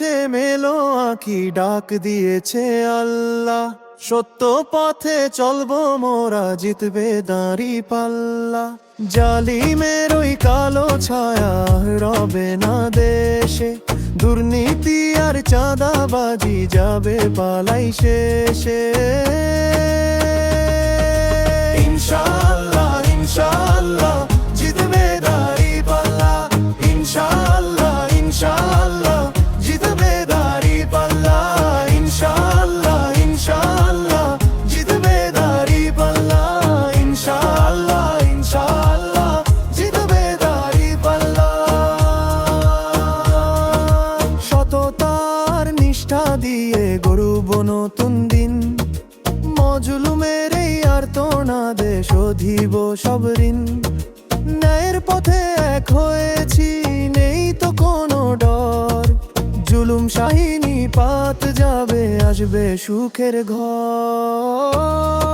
নাকি ডাক দিয়েছে আল্লাহ। সত্য পথে চলবো মোরা, জিতবে দাঁড়ি পাল্লা। জালিমের ওই কালো ছায়া রবে না দেশে। দুর্নীতি আর চাঁদাবাজি যাবে পালাই শেষে। দিয়ে গরুব নতুন দিন। মজলুমের এই আর তো না দেশ অধিব সব ঋণ। ন্যায়ের পথে এক হয়েছি, নেই তো কোনো ডর। জুলুম শাহিনী, পাত যাবে, আসবে সুখের ঘর।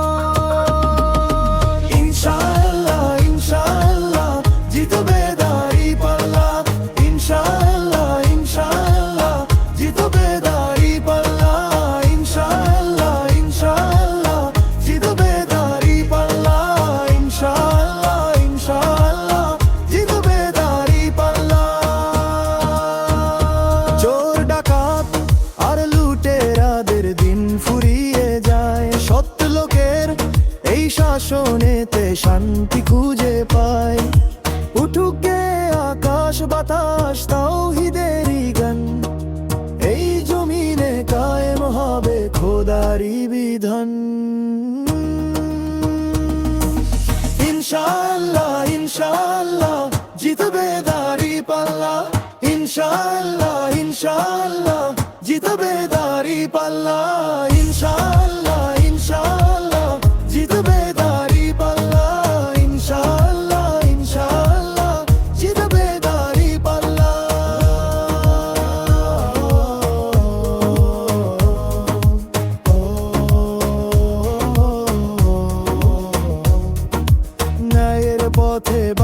এই শাসনেতে শান্তি খুঁজে পায় উঠুক আকাশ বাতাস, তাওহিদেরই গান। এই জমিনে কায়েম হবে খোদারি বিধান। ইনশাআল্লাহ ইনশাআল্লাহ, জিতবে দাড়ি পাল্লা। ইনশাআল্লাহ ইনশাআল্লাহ পথে